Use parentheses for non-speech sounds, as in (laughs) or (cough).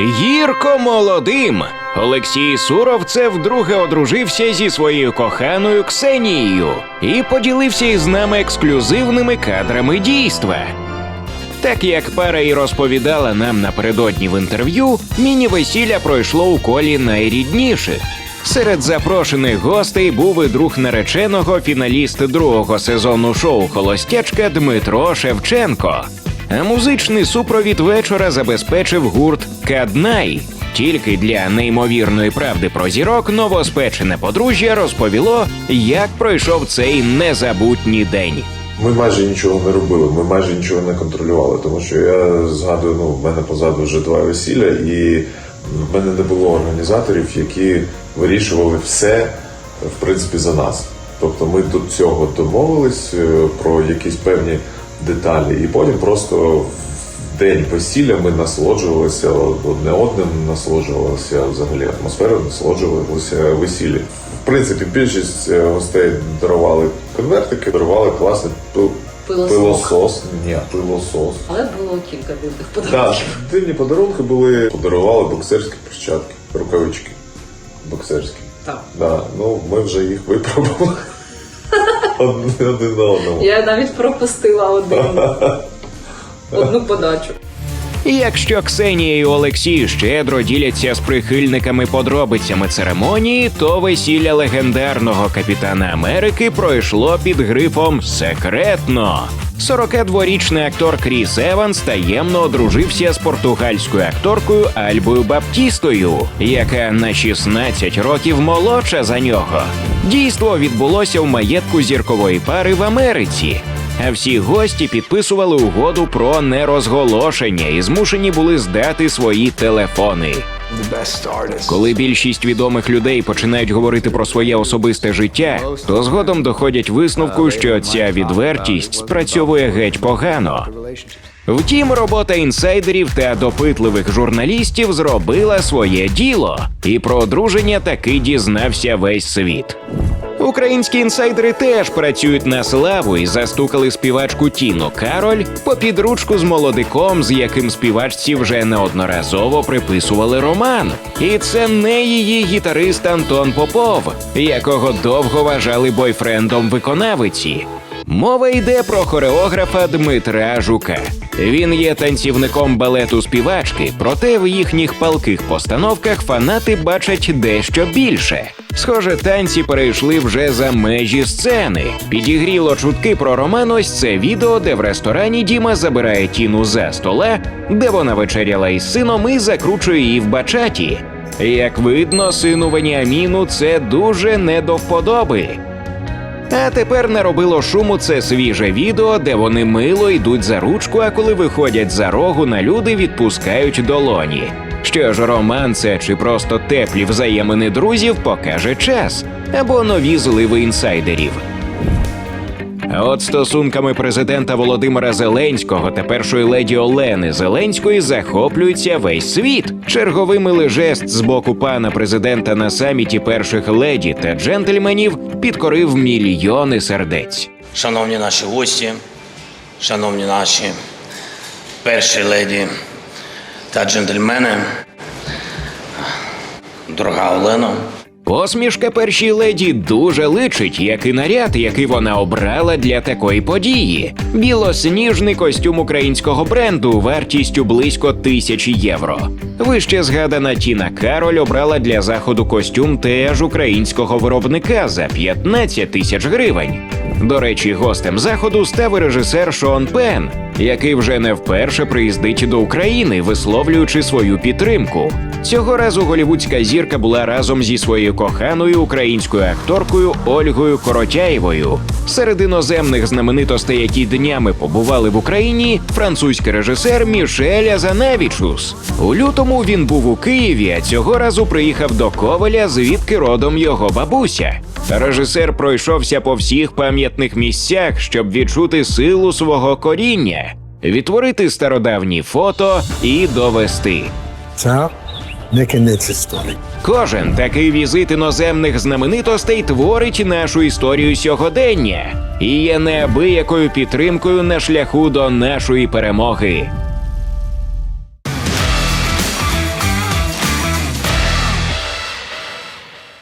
Гірко молодим. Олексій Суров це вдруге одружився зі своєю коханою Ксенією і поділився із нами ексклюзивними кадрами дійства. Так як пара і розповідала нам напередодні в інтерв'ю, міні-весілля пройшло у колі найрідніших. Серед запрошених гостей був і друг нареченого фіналіст другого сезону шоу Холостячка Дмитро Шевченко. А музичний супровід вечора забезпечив гурт Каднай. Тільки для неймовірної правди про зірок новоспечене подружжя розповіло, як пройшов цей незабутній день. Ми майже нічого не робили, ми майже нічого не контролювали, тому що я згадую, ну в мене позаду вже два весілля, і в мене не було організаторів, які вирішували все в принципі за нас. Тобто ми до цього домовились е, про якісь певні деталі, і потім просто в день весілля ми насолоджувалися одне одним, насолоджувалися взагалі атмосферою, насолоджувалися весіллям. В принципі, більшість е, гостей дарували конвертики, дарували класний пил- Пилосос. пилосос. Ні, пилосос. Але було кілька дивних Так, подарунків. дивні подарунки були. Подарували боксерські перчатки, рукавички. Боксерські. Так. Да, ну ми вже їх випробували. Один один на одному. Я навіть пропустила один. (laughs) Одну подачу. І Якщо Ксенія і Олексій щедро діляться з прихильниками подробицями церемонії, то весілля легендарного капітана Америки пройшло під грифом секретно. 42-річний актор Кріс Еванс таємно одружився з португальською акторкою Альбою Баптістою, яка на 16 років молодша за нього. Дійство відбулося в маєтку зіркової пари в Америці. А всі гості підписували угоду про нерозголошення і змушені були здати свої телефони. Коли більшість відомих людей починають говорити про своє особисте життя, то згодом доходять висновку, що ця відвертість спрацьовує геть погано. Втім, робота інсайдерів та допитливих журналістів зробила своє діло, і про одруження таки дізнався весь світ. Українські інсайдери теж працюють на славу і застукали співачку Тіну Кароль по підручку з молодиком, з яким співачці вже неодноразово приписували роман. І це не її гітарист Антон Попов, якого довго вважали бойфрендом виконавиці. Мова йде про хореографа Дмитра Жука. Він є танцівником балету співачки, проте в їхніх палких постановках фанати бачать дещо більше. Схоже, танці перейшли вже за межі сцени. Підігріло чутки про роман ось це відео, де в ресторані Діма забирає тіну за стола, де вона вечеряла із сином і закручує її в бачаті. Як видно, сину Веніаміну це дуже не до вподоби. А тепер не робило шуму це свіже відео, де вони мило йдуть за ручку, а коли виходять за рогу на люди, відпускають долоні. Що ж, роман це чи просто теплі взаємини друзів покаже час або нові зливи інсайдерів. От стосунками президента Володимира Зеленського та першої леді Олени Зеленської захоплюється весь світ. Черговий милий жест з боку пана президента на саміті перших леді та джентльменів підкорив мільйони сердець. Шановні наші гості, шановні наші перші леді та джентльмени, дорога Олено, Посмішка першій леді дуже личить, як і наряд, який вона обрала для такої події. Білосніжний костюм українського бренду вартістю близько тисячі євро. Вище згадана Тіна Кароль обрала для заходу костюм теж українського виробника за 15 тисяч гривень. До речі, гостем заходу став режисер Шон Пен, який вже не вперше приїздить до України, висловлюючи свою підтримку. Цього разу голівудська зірка була разом зі своєю коханою українською акторкою Ольгою Коротяєвою. Серед іноземних знаменитостей, які днями побували в Україні, французький режисер Мішель Азаневічус. У лютому він був у Києві, а цього разу приїхав до Коваля, звідки родом його бабуся. Режисер пройшовся по всіх пам'ятних місцях, щоб відчути силу свого коріння, відтворити стародавні фото і довести. Це не історії. Кожен такий візит іноземних знаменитостей творить нашу історію сьогодення і є неабиякою підтримкою на шляху до нашої перемоги.